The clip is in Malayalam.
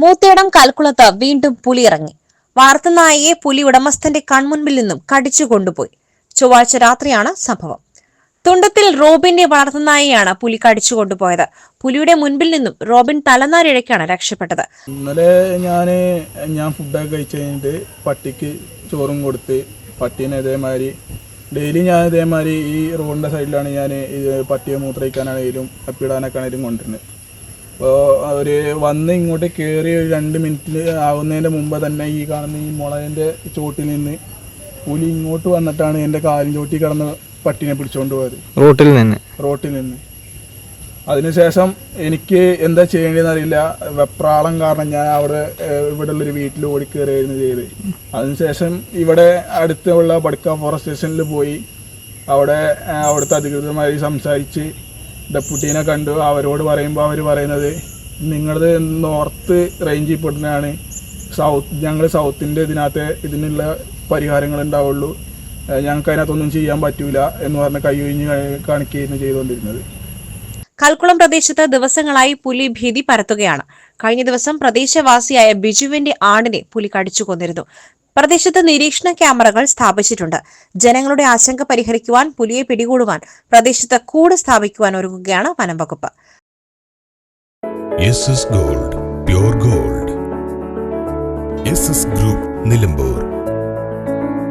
മൂത്തേടം കൽക്കുളത്ത് വീണ്ടും പുലി ഇറങ്ങി വാർത്തനായയെ പുലി ഉടമസ്ഥന്റെ കൺമുൻപിൽ നിന്നും കടിച്ചു കൊണ്ടുപോയി. ചൊവ്വാഴ്ച രാത്രിയാണ് സംഭവം. തുണ്ടത്തിൽ റോബിന്റെ വളർത്തുനായയാണ് പുലി കടിച്ചു കൊണ്ടുപോയത്. പുലിയുടെ മുൻപിൽ നിന്നും റോബിൻ തലനാരിഴയ്ക്കാണ് രക്ഷപ്പെട്ടത്. ഇന്നലെ ഞാൻ ഞാൻ ഫുഡൊക്കെ കഴിച്ചു കഴിഞ്ഞിട്ട് പട്ടിക്ക് ചോറും കൊടുത്ത് പട്ടീനെ ഇതേമാതിരി ഡെയിലി ഞാൻ ഇതേമാതിരി ഈ റോഡിന്റെ സൈഡിലാണ് ഞാൻ പട്ടിയെ മൂത്രയിക്കാനാണെങ്കിലും അപ്പിടാനൊക്കെ ആണെങ്കിലും കൊണ്ടുവരുന്നത്. അപ്പോൾ അവർ വന്ന് ഇങ്ങോട്ട് കയറി ഒരു രണ്ട് മിനിറ്റിൽ ആവുന്നതിന്റെ മുമ്പ് തന്നെ ഈ കാണുന്ന ഈ മുളകിന്റെ ചോട്ടിൽ നിന്ന് പുലി ഇങ്ങോട്ട് വന്നിട്ടാണ് എന്റെ കാലിൻ ചോട്ടി കിടന്ന് പട്ടിനെ പിടിച്ചുകൊണ്ട് പോയത്. റോട്ടിൽ നിന്ന്? റോട്ടിൽ നിന്ന്. അതിനുശേഷം എനിക്ക് എന്താ ചെയ്യേണ്ടതെന്ന് അറിയില്ല. വെപ്രാളം കാരണം ഞാൻ അവിടെ ഏഹ്, ഇവിടെ ഉള്ളൊരു വീട്ടിൽ ഓടിക്കയറുകയായിരുന്നു ചെയ്ത് അതിനുശേഷം ഇവിടെ അടുത്തുള്ള ബഡ്ക ഫോറസ്റ്റ് സ്റ്റേഷനിൽ പോയി അവിടെ അവിടുത്തെ അധികൃതമായി സംസാരിച്ച് ഡെപ്യൂട്ടീനെ കണ്ടു. അവരോട് പറയുമ്പോൾ അവർ പറയുന്നത് നിങ്ങളത് നോർത്ത് റേഞ്ചിൽ പെടുന്നതാണ്. സൗത്ത് ഞങ്ങൾ സൗത്തിന്റെ ഇതിനകത്ത് ഇതിനുള്ള പരിഹാരങ്ങൾ ഉണ്ടാവുള്ളൂ. ഞങ്ങൾക്ക് അതിനകത്തൊന്നും ചെയ്യാൻ പറ്റൂല എന്ന് പറഞ്ഞ് കൈ ഒഴിഞ്ഞ് കാണിക്കുകയായിരുന്നു ചെയ്തുകൊണ്ടിരുന്നത്. കൽക്കുളം പ്രദേശത്ത് ദിവസങ്ങളായി പുലി ഭീതി പരത്തുകയാണ്. കഴിഞ്ഞ ദിവസം പ്രദേശവാസിയായ ബിജുവിന്റെ ആടിനെ പുലി കടിച്ചു കൊന്നിരുന്നു പ്രദേശത്ത് നിരീക്ഷണ ക്യാമറകൾ സ്ഥാപിച്ചിട്ടുണ്ട്. ജനങ്ങളുടെ ആശങ്ക പരിഹരിക്കുവാൻ പുലിയെ പിടികൂടുവാൻ പ്രദേശത്ത് കൂട് സ്ഥാപിക്കുവാൻ ഒരുങ്ങുകയാണ് വനം വകുപ്പ്. Gold gold. ഗ്രൂപ്പ് നിലമ്പൂർ.